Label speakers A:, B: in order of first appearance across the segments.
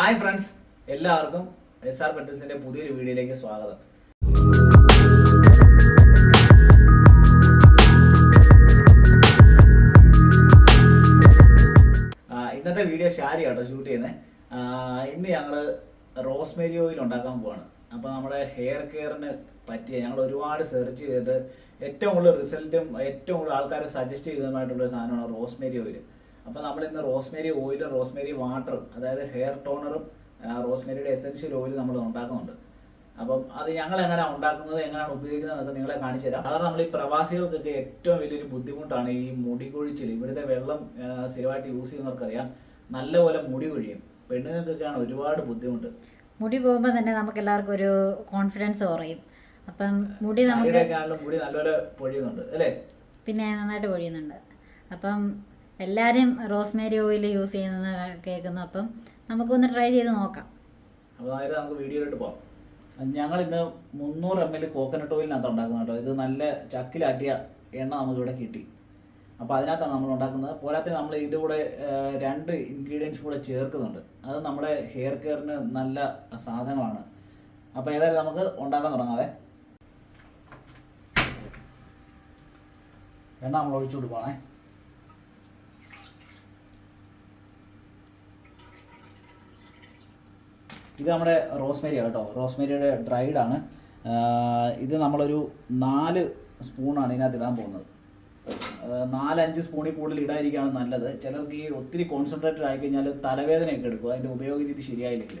A: Hi friends എല്ലാവർക്കും S R പെറ്റൽസിന്റെ പുതിയൊരു വീഡിയോയിലേക്ക് സ്വാഗതം. ഇന്നത്തെ വീഡിയോ ഷാരി കേട്ടോ ഷൂട്ട് ചെയ്യുന്നത് ഇന്ന് ഞങ്ങൾ റോസ്മേരി ഓയിൽ ഉണ്ടാക്കാൻ പോവാണ്. അപ്പോൾ നമ്മുടെ ഹെയർ കെയറിന് പറ്റിയ ഞങ്ങൾ ഒരുപാട് സെർച്ച് ചെയ്തിട്ട് ഏറ്റവും കൂടുതൽ റിസൾട്ടും ഏറ്റവും കൂടുതൽ ആൾക്കാർ സജസ്റ്റ് ചെയ്തതുമായിട്ടുള്ള സാധനമാണ് റോസ്മേരി ഓയിൽ അപ്പോൾ നമ്മൾ ഇന്ന് റോസ്മേരി ഓയിലും റോസ്മേരി വാട്ടറും അതായത് ഹെയർ ടോണറും റോസ്മേരിയുടെ എസെൻഷ്യൽ ഓയിൽ നമ്മൾ ഉണ്ടാക്കുന്നുണ്ട്. അപ്പം അത് ഞങ്ങൾ എങ്ങനെയാണ് ഉണ്ടാക്കുന്നത് എങ്ങനെയാണ് ഉപയോഗിക്കുന്നത് എന്നൊക്കെ നിങ്ങളെ കാണിച്ചു തരാം. അതാണ് നമ്മൾ ഈ പ്രവാസികൾക്കൊക്കെ ഏറ്റവും വലിയൊരു ബുദ്ധിമുട്ടാണ് ഈ മുടി കൊഴിച്ചിൽ. ഇവിടുത്തെ വെള്ളം സ്ഥിരമായിട്ട് യൂസ് ചെയ്യുന്നവർക്കറിയാം. നല്ലപോലെ മുടി കൊഴിയും. പെണ്ണുങ്ങൾക്കൊക്കെയാണ് ഒരുപാട് ബുദ്ധിമുട്ട്.
B: മുടി പോകുമ്പോൾ തന്നെ നമുക്ക് എല്ലാവർക്കും ഒരു കോൺഫിഡൻസ് കുറയും. അപ്പം മുടി നമുക്ക്
A: മുടി നല്ലപോലെ പൊഴിയുന്നുണ്ട് അല്ലേ?
B: പിന്നെ നന്നായിട്ട് പൊഴിയുന്നുണ്ട്. അപ്പം എല്ലാവരും റോസ്മേരി ഓയിൽ യൂസ് ചെയ്യുന്നത് കേൾക്കുന്നു. അപ്പം നമുക്കൊന്ന് ട്രൈ ചെയ്ത് നോക്കാം.
A: അതായത് നമുക്ക് വീഡിയോയിലോട്ട് പോകാം ഞങ്ങൾ ഇന്ന് മുന്നൂറ് എം എൽ കോക്കനട്ട് ഓയിലിനകത്ത് ഉണ്ടാക്കുന്നത് കേട്ടോ. ഇത് നല്ല ചക്കിലാട്ടിയ എണ്ണ നമുക്ക് ഇവിടെ കിട്ടി. അപ്പോൾ അതിനകത്താണ് നമ്മൾ ഉണ്ടാക്കുന്നത്. പോരാത്തിന് നമ്മൾ ഇതിന്റെ കൂടെ രണ്ട് ഇൻഗ്രീഡിയൻസ് കൂടെ ചേർക്കുന്നുണ്ട്. അത് നമ്മുടെ ഹെയർ കെയറിന് നല്ല സാധനമാണ്. അപ്പോൾ ഏതായാലും നമുക്ക് ഉണ്ടാക്കാൻ തുടങ്ങാവേ. എണ്ണ നമ്മൾ ഒഴിച്ചു കൊടുക്കുവാണേ. ഇത് നമ്മുടെ റോസ്മേരിയാണ് കേട്ടോ. റോസ്മേരിയുടെ ഡ്രൈഡ് ആണ്. ഇത് നമ്മളൊരു നാല് സ്പൂണാണ് ഇതിനകത്ത് ഇടാൻ പോകുന്നത്. നാലഞ്ച് സ്പൂണിൽ കൂടുതൽ ഇടാതിരിക്കുകയാണ് നല്ലത്. ചിലർക്ക് ഈ ഒത്തിരി കോൺസെൻട്രേറ്റഡ് ആയിക്കഴിഞ്ഞാൽ തലവേദനയൊക്കെ എടുക്കും. അതിന്റെ ഉപയോഗ രീതി ശരിയായില്ലെങ്കിൽ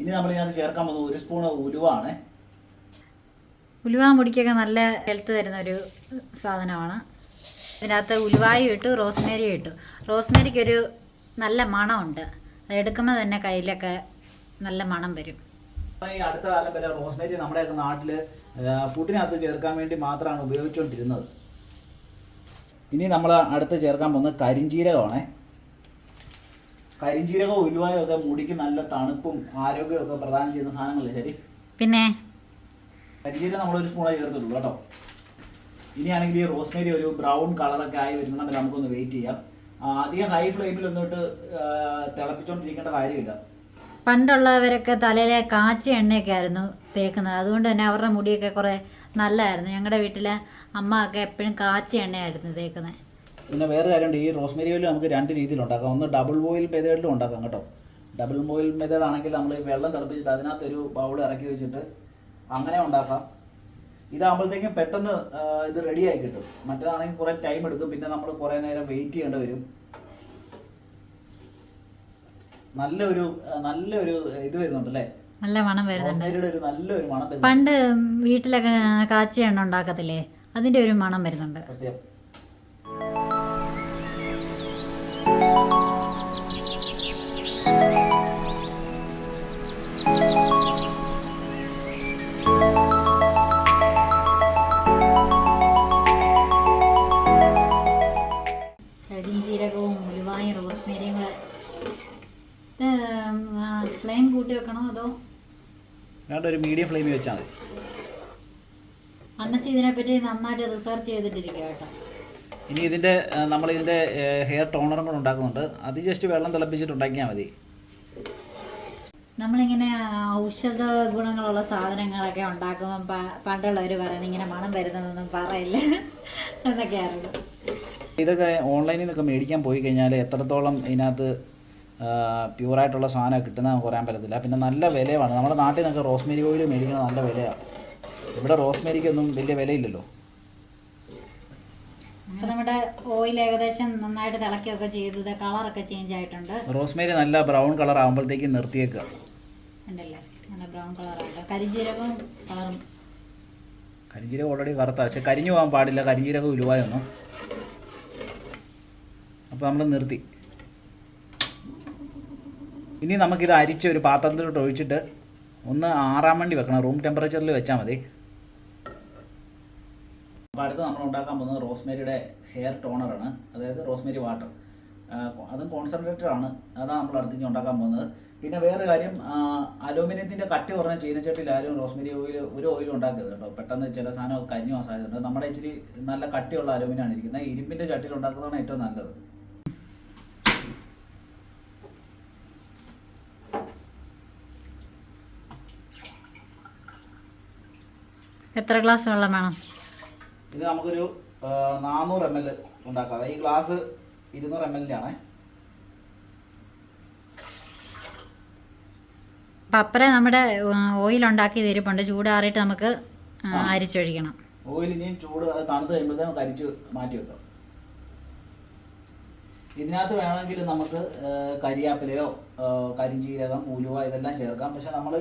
A: ഇനി നമ്മൾ ഇതിനകത്ത് ചേർക്കാൻ പോകുന്നത് ഒരു സ്പൂൺ ഉലുവാണ്.
B: ഉലുവ മുടിക്കൊക്കെ നല്ല ഹെൽത്ത് തരുന്ന ഒരു സാധനമാണ്. ഇതിനകത്ത് ഉലുവായും ഇട്ടു റോസ്മേരിയും ഇട്ടു. റോസ്മേരിക്ക് ഒരു നല്ല മണമുണ്ട്. അത് എടുക്കുമ്പോൾ തന്നെ കയ്യിലൊക്കെ നല്ല മണം വരും.
A: ഈ അടുത്ത കാലം വരെ റോസ്മേരി നമ്മുടെയൊക്കെ നാട്ടിൽ ഫുഡിനകത്ത് ചേർക്കാൻ വേണ്ടി മാത്രമാണ് ഉപയോഗിച്ചുകൊണ്ടിരുന്നത്. ഇനി നമ്മൾ അടുത്ത് ചേർക്കാൻ പോകുന്നത് കരിഞ്ജീരകമാണേ കരിഞ്ജീരകവും ഉലുവായും ഒക്കെ മുടിക്ക് നല്ല തണുപ്പും ആരോഗ്യവും ഒക്കെ പ്രദാനം ചെയ്യുന്ന സാധനങ്ങളല്ലേ ശരി?
B: പിന്നെ?
A: കരിഞ്ജീരകം നമ്മളൊരു സ്പൂണേ ചേർത്തിട്ടുള്ളൂ കേട്ടോ. ഇനിയാണെങ്കിൽ ഈ റോസ്മേരി ഒരു ബ്രൗൺ കളറൊക്കെ ആയി വരുന്നുണ്ടെങ്കിൽ നമുക്കൊന്ന് വെയിറ്റ് ചെയ്യാം. അധികം ഹൈ ഫ്ലെയിമിൽ ഒന്നിട്ട് തിളപ്പിച്ചോണ്ടിരിക്കേണ്ട കാര്യമില്ല.
B: പണ്ടുള്ളവരൊക്കെ തലയിലെ കാച്ച എണ്ണയൊക്കെ ആയിരുന്നു തേക്കുന്നത്. അതുകൊണ്ട് തന്നെ അവരുടെ മുടിയൊക്കെ കുറേ നല്ലതായിരുന്നു ഞങ്ങളുടെ വീട്ടിലെ അമ്മ ഒക്കെ എപ്പോഴും കാച്ച എണ്ണയായിരുന്നു തേക്കുന്നത്
A: പിന്നെ വേറെ കാര്യമുണ്ട്. ഈ റോസ്മേരി ഓയിൽ നമുക്ക് രണ്ട് രീതിയിൽ ഉണ്ടാക്കാം. ഒന്ന് ഡബിൾ ബോയിൽ മെതേഡിലും ഉണ്ടാക്കാം കേട്ടോ. ഡബിൾ ബോയിൽ മെതേഡ് ആണെങ്കിൽ നമ്മൾ വെള്ളം തിളപ്പിച്ചിട്ട് അതിനകത്ത് ഒരു ബൗൾ ഇറക്കി വെച്ചിട്ട് അങ്ങനെ ഉണ്ടാക്കാം. ഇതാകുമ്പോഴത്തേക്കും പെട്ടെന്ന് ഇത് ഇത് റെഡിയായി കിട്ടും. മറ്റേതാണെങ്കിൽ കുറേ ടൈം എടുക്കും. പിന്നെ നമ്മൾ കുറേ നേരം വെയിറ്റ് ചെയ്യേണ്ടി വരും. നല്ലൊരു നല്ലൊരു ഇത് വരുന്നുണ്ട് അല്ലേ
B: നല്ല മണം വരുന്നുണ്ട്. പണ്ട് വീട്ടിലൊക്കെ കാച്ചിയ എണ്ണ ഉണ്ടാക്കത്തില്ലേ? അതിന്റെ ഒരു മണം വരുന്നുണ്ട്.
A: വേണ്ട ഒരു മീഡിയം ഫ്ലെയിമിൽ വെച്ചാൽ മതി.
B: അണ്ണച്ചി ഇതിനെപ്പറ്റി നന്നായിട്ട് റിസർച്ച് ചെയ്തിട്ടിരിക്കുക കേട്ടോ.
A: ഇനി ഇതിന്റെ നമ്മൾ ഇതിന്റെ ഹെയർ ടോണറും കൂടെ ഉണ്ടാക്കുന്നുണ്ട്. അത് ജസ്റ്റ് വെള്ളം തിളപ്പിച്ചിട്ട് ഉണ്ടാക്കിയാൽ മതി.
B: നമ്മളിങ്ങനെ ഔഷധ ഗുണങ്ങളുള്ള സാധനങ്ങളൊക്കെ ഉണ്ടാക്കുമ്പോൾ പണ്ടുള്ളവർ പറയുന്നത് ഇങ്ങനെ മണം വരുന്നതൊന്നും പറയില്ല എന്നൊക്കെയായിരുന്നു.
A: ഇതൊക്കെ ഓൺലൈനിൽ നിന്നൊക്കെ മേടിക്കാൻ പോയി കഴിഞ്ഞാൽ എത്രത്തോളം ഇതിനകത്ത് പ്യൂറായിട്ടുള്ള സാധനം കിട്ടുന്നത് നമുക്ക് പറയാൻ പറ്റത്തില്ല. പിന്നെ നല്ല വിലയാണ് നമ്മുടെ നാട്ടിൽ നിന്നൊക്കെ റോസ്മേരി ഓയിൽ മേടിക്കുന്നത് നല്ല വിലയാണ് ഇവിടെ റോസ്മേരിക്കൊന്നും വലിയ വിലയില്ലല്ലോ.
B: അപ്പോൾ നമ്മുടെ ഓയിൽ ഏകദേശം നന്നായിട്ട് തിളക്കുകയൊക്കെ ചെയ്തു കളറൊക്കെ ചേഞ്ച് ആയിട്ടുണ്ട്.
A: റോസ്മേരി നല്ല ബ്രൗൺ കളർ ആകുമ്പോഴത്തേക്കും നിർത്തിയേക്കുക.
B: ഉണ്ടല്ലേ? നല്ല ബ്രൗൺ കളറായിട്ട് കരിഞ്ചീരകവും കളറും.
A: കരിഞ്ചീരകം ഓൾറെഡി കറുത്ത പക്ഷെ കരിഞ്ഞു പോകാൻ പാടില്ല. കരിഞ്ചീരകം ഉലുവായൊന്നും അപ്പോൾ നമ്മൾ നിർത്തി. ഇനി നമുക്കിത് അരിച്ച് ഒരു പാത്രത്തിലോട്ട് ഒഴിച്ചിട്ട് ഒന്ന് ആറാം വേണ്ടി വെക്കണം. റൂം ടെമ്പറേച്ചറിൽ വെച്ചാൽ മതി. അപ്പോൾ അടുത്ത് നമ്മൾ ഉണ്ടാക്കാൻ പോകുന്നത് റോസ്മേരിയുടെ ഹെയർ ടോണറാണ് അതായത് റോസ്മേരി വാട്ടർ അതും കോൺസെൻട്രേറ്റഡ് ആണ്. അതാണ് നമ്മൾ അടുത്തേക്ക് ഉണ്ടാക്കാൻ പോകുന്നത്. പിന്നെ വേറെ കാര്യം അലൂമിനിയത്തിന്റെ കട്ടി കുറഞ്ഞ ചീനച്ചട്ടിയിലാരും റോസ്മേരി ഓയിൽ ഒരു ഓയിലും ഉണ്ടാക്കരുത് കേട്ടോ. പെട്ടെന്ന് ചില സാധനം കരിഞ്ഞു പോകാൻ സാധ്യതയുണ്ട് നമ്മുടെ ഇച്ചിരി നല്ല കട്ടിയുള്ള അലൂമിനിയാണ് ഇരിക്കുന്നത്. ഇരുമ്പിന്റെ ചട്ടിയിൽ ഉണ്ടാക്കുന്നതാണ് ഏറ്റവും നല്ലത്.
B: എത്ര ഗ്ലാസ് വെള്ളം വേണം?
A: ഇത് നമുക്കൊരു നാനൂറ് എം എൽ ഉണ്ടാക്കാം. ഈ ഗ്ലാസ് ഇരുന്നൂറ് എം എല്ലിന്റെ ആണേ.
B: നമ്മുടെ ഓയിൽ ഉണ്ടാക്കി ഇരിപ്പുണ്ട് ചൂടാറിയിട്ട് നമുക്ക് അരിച്ചൊഴിക്കണം.
A: ഓയിൽ ഇനിയും ചൂട് തണുത്ത് തണുത്ത് നമുക്ക് അരിച്ച് മാറ്റി വെക്കാം. ഇതിനകത്ത് വേണമെങ്കിൽ നമുക്ക് കരിയാപ്പിലയോ കരിഞ്ചീരകം കരിഞ്ജീരകം ഉലുവ ഇതെല്ലാം ചേർക്കാം. പക്ഷെ നമ്മൾ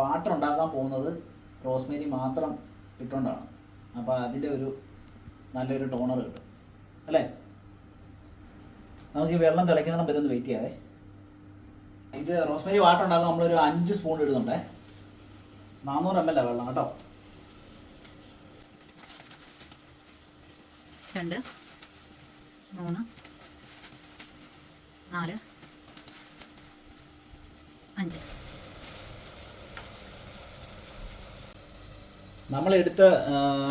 A: വാട്ടർ ഉണ്ടാക്കാൻ പോകുന്നത് റോസ്മേരി മാത്രം ഇട്ടുകൊണ്ടാണ് അപ്പോൾ അതിന്റെ ഒരു നല്ലൊരു ടോണർ കിട്ടും. അല്ലേ? നമുക്ക് ഈ വെള്ളം തിളയ്ക്കുന്ന പറ്റുന്ന വെയിറ്റ് ചെയ്യാതെ ഇത് റോസ്മേരി വാട്ടർ ഉണ്ടാകുമ്പോൾ നമ്മളൊരു അഞ്ച് സ്പൂൺ ഇടുന്നുണ്ടേ. നാനൂറ് എം എൽ ആ വെള്ളം കേട്ടോ?
B: രണ്ട് മൂന്ന് നാല് അഞ്ച്.
A: നമ്മളെടുത്ത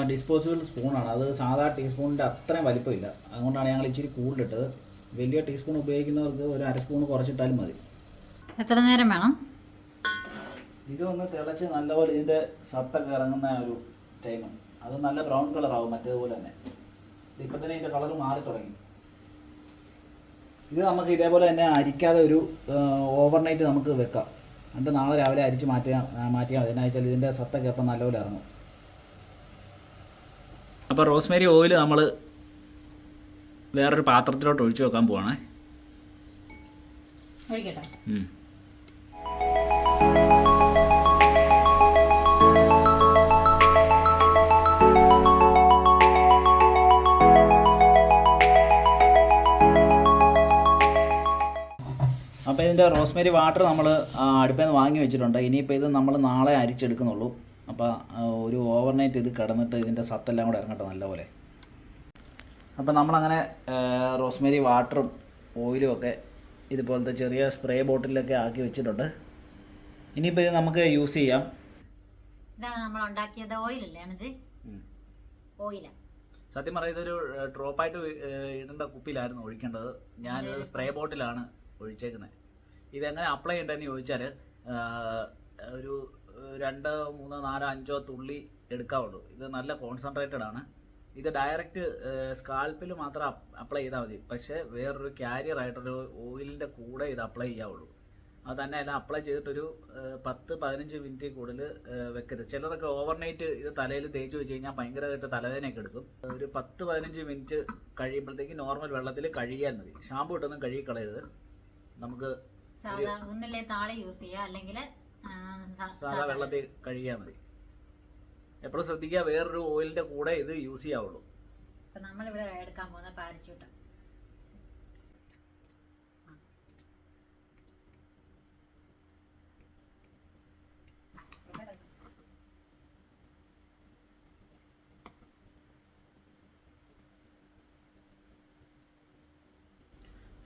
A: ഡിസ്പോസിബിൾ സ്പൂണാണ് അത് സാധാ ടീസ്പൂണിന്റെ അത്രയും വലിപ്പമില്ല. അതുകൊണ്ടാണ് ഞങ്ങൾ ഇച്ചിരി കൂടുതലിട്ടത്. വലിയ ടീസ്പൂൺ ഉപയോഗിക്കുന്നവർക്ക് ഒരു അര സ്പൂൺ കുറച്ചിട്ടാലും മതി.
B: എത്ര നേരം വേണം?
A: ഇതൊന്ന് തിളച്ച് നല്ലപോലെ ഇതിന്റെ സത്തൊക്കെ ഇറങ്ങുന്ന ഒരു ടൈം അത് നല്ല ബ്രൗൺ കളറാവും മറ്റേതുപോലെ തന്നെ. ഇപ്പം തന്നെ ഇതിന്റെ കളർ മാറി തുടങ്ങി. ഇത് നമുക്ക് ഇതേപോലെ തന്നെ അരിക്കാതെ ഒരു ഓവർനൈറ്റ് നമുക്ക് വെക്കാം. എന്നിട്ട് നാളെ രാവിലെ അരിച്ച് മാറ്റിയാൽ മാറ്റിയാൽ മതി. എന്നാ വെച്ചാൽ ഇതിന്റെ സത്തൊക്കെ അപ്പം നല്ലപോലെ ഇറങ്ങും. അപ്പോൾ റോസ്മേരി ഓയിൽ നമ്മൾ വേറൊരു പാത്രത്തിലോട്ട് ഒഴിച്ചു വെക്കാൻ പോവാണ്.
B: ഒഴിക്കട്ടെ.
A: അപ്പോൾ ഇതിന്റെ റോസ്മേരി വാട്ടർ നമ്മൾ അടുപ്പിൽ നിന്ന് വാങ്ങി വെച്ചിട്ടുണ്ട്. ഇനിയിപ്പോൾ ഇത് നമ്മൾ നാളെ അരിച്ചെടുക്കുന്നുള്ളൂ. അപ്പോൾ ഒരു ഓവർനൈറ്റ് ഇത് കിടന്നിട്ട് ഇതിന്റെ സത്തെല്ലാം കൂടെ ഇറങ്ങട്ടെ നല്ലപോലെ. അപ്പോൾ നമ്മളങ്ങനെ റോസ്മേരി വാട്ടറും ഓയിലും ഒക്കെ ഇതുപോലത്തെ ചെറിയ സ്പ്രേ ബോട്ടിലൊക്കെ ആക്കി വെച്ചിട്ടുണ്ട്. ഇനിയിപ്പോൾ ഇത് നമുക്ക് യൂസ് ചെയ്യാം.
B: ഇതാണ് നമ്മൾ ഉണ്ടാക്കിയത് ഓയിലല്ലേ അണജി? ഓയിലാ
A: സത്യം പറയുന്നത് ഡ്രോപ്പ് ഡ്രോപ്പായിട്ട് ഇടേണ്ട കുപ്പിയിലായിരുന്നു ഒഴിക്കേണ്ടത്. ഞാൻ സ്പ്രേ ബോട്ടിലാണ് ഒഴിച്ചേക്കുന്നത് ഇതെങ്ങനെ അപ്ലൈ ചെയ്യേണ്ടതെന്ന് ചോദിച്ചാൽ ഒരു രണ്ട് മൂന്ന് നാല് അഞ്ചോ തുള്ളി എടുക്കാവുള്ളൂ. ഇത് നല്ല കോൺസെൻട്രേറ്റഡ് ആണ്. ഇത് ഡയറക്റ്റ് സ്കാൽപ്പിൽ മാത്രം അപ്ലൈ ചെയ്താൽ മതി. പക്ഷേ വേറൊരു ക്യാരിയർ ആയിട്ടൊരു ഓയിലിന്റെ കൂടെ ഇത് അപ്ലൈ ചെയ്യാവുള്ളൂ. അത് തന്നെ അല്ല അപ്ലൈ ചെയ്തിട്ടൊരു പത്ത് പതിനഞ്ച് മിനിറ്റ് കൂടുതൽ വെക്കരുത്. ചിലരൊക്കെ ഓവർനൈറ്റ് ഇത് തലയിൽ തേച്ച് വെച്ച് കഴിഞ്ഞാൽ ഭയങ്കരമായിട്ട് തലവേദനയൊക്കെ എടുക്കും. ഒരു പത്ത് പതിനഞ്ച് മിനിറ്റ് കഴിയുമ്പോഴത്തേക്ക് നോർമൽ വെള്ളത്തിൽ കഴുകിയാൽ മതി. ഷാമ്പു ഇട്ടൊന്നും കഴുകി കളയരുത് നമുക്ക്
B: ഒന്നില്ലേ താളി യൂസ് ചെയ്യുക അല്ലെങ്കിൽ
A: സാധാ വെള്ളത്തിൽ കഴുകിയാൽ മതി. എപ്പോഴും ശ്രദ്ധിക്കുക വേറൊരു ഓയിലിന്റെ കൂടെ ഇത് യൂസ് ചെയ്യാവുള്ളൂ.
B: ഇപ്പൊ നമ്മളിവിടെ എടുക്കാൻ പോകുന്ന പാരച്ചൂട്ട്.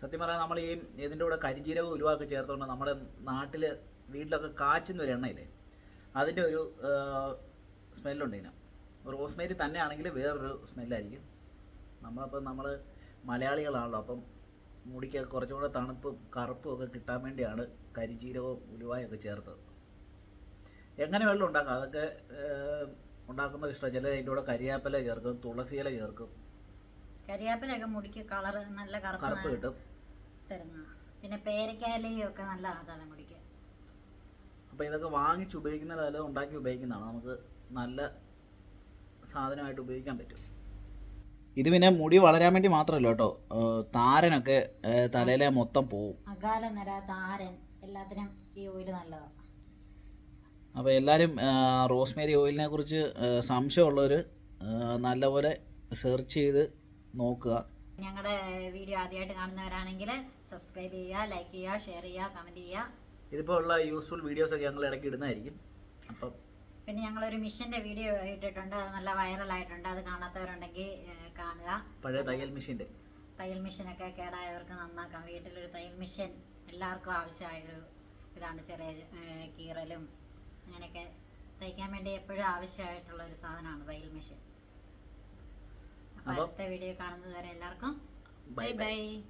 A: സത്യം പറയാൻ നമ്മൾ ഈ ഇതിന്റെ കൂടെ കരിജീരകം ഉരുവാക്കി ചേർത്തുകൊണ്ട് നമ്മുടെ നാട്ടിൽ വീട്ടിലൊക്കെ കാച്ചുന്ന ഒരു എണ്ണയില്ലേ? അതിന്റെ ഒരു സ്മെല്ലുണ്ട് ഇതിന്. റോസ്മേരി തന്നെ ആണെങ്കിൽ വേറൊരു സ്മെല്ലായിരിക്കും. നമ്മളപ്പം നമ്മൾ മലയാളികളാണല്ലോ അപ്പം മുടിക്ക് കുറച്ചും കൂടെ തണുപ്പും കറുപ്പും ഒക്കെ കിട്ടാൻ വേണ്ടിയാണ് കരിജീരകവും ഉലുവായൊക്കെ ചേർത്തത്. എങ്ങനെ വെള്ളം ഉണ്ടാക്കാം? അതൊക്കെ ഉണ്ടാക്കുന്ന ഉണ്ടാക്കുന്നത് ഇഷ്ടമാണ് ചില അതിന്റെ കൂടെ കരിയാപ്പില ചേർക്കും തുളസി ഇല ചേർക്കും.
B: കരിയാപ്പിലൊക്കെ മുടിക്ക് കളർ നല്ല
A: കറുപ്പ് കിട്ടും.
B: പിന്നെ പേരക്കാലയും ഒക്കെ നല്ല തലമുടിക്ക്
A: അപ്പോൾ ഇതൊക്കെ വാങ്ങിച്ച് ഉപയോഗിക്കുന്നതല്ല ഉണ്ടാക്കി ഉപയോഗിക്കുന്നതാണ്. നമുക്ക് നല്ല സാധനമായിട്ട് ഉപയോഗിക്കാൻ പറ്റും. ഇത് പിന്നെ മുടി വളരാൻ വേണ്ടി മാത്രമല്ല കേട്ടോ. താരനൊക്കെ തലയിലെ മൊത്തം പോവും.
B: അകാല നിര താരൻ എല്ലാത്തിനും ഈ ഓയിൽ നല്ലതാണ്
A: അപ്പോൾ എല്ലാവരും റോസ്മേരി ഓയിലിനെ കുറിച്ച് സംശയമുള്ളവർ നല്ലപോലെ സെർച്ച് ചെയ്ത് നോക്കുക.
B: ഞങ്ങളുടെ വീഡിയോ ആദ്യമായിട്ട് കാണുന്നവരാണെങ്കിൽ സബ്സ്ക്രൈബ് ചെയ്യുക ലൈക്ക് ചെയ്യുക ഷെയർ ചെയ്യുക കമന്റ് ചെയ്യുക.
A: ഇതിപ്പോൾ ഉള്ള യൂസ്ഫുൾ വീഡിയോസൊക്കെ ഞങ്ങൾ ഇടയ്ക്ക് ഇടുന്നതായിരിക്കും. അപ്പം
B: പിന്നെ ഒരു മിഷന്റെ വീഡിയോ ഇട്ടിട്ടുണ്ട്. അത് നല്ല വൈറൽ ആയിട്ടുണ്ട്. അത് കാണാത്തവരുണ്ടെങ്കിൽ കാണുക.
A: പഴയ തയ്യൽ മെഷീന്റെ.
B: തയ്യൽ മെഷീനൊക്കെ കേടായവർക്ക് നന്നാക്കാം. വീട്ടിലൊരു തയ്യൽ മെഷീൻ എല്ലാവർക്കും ആവശ്യമായൊരു ഇതാണ്. ചെറിയ കീറലും അങ്ങനെയൊക്കെ തയ്ക്കാൻ വേണ്ടി എപ്പോഴും ആവശ്യമായിട്ടുള്ള ഒരു സാധനമാണ് തയ്യൽ മെഷീൻ. അപ്പോൾ
A: അപ്പം-
B: അടുത്ത വീഡിയോ കാണുന്നത് വരെ എല്ലാവർക്കും.
A: ബൈ.
B: ബൈ.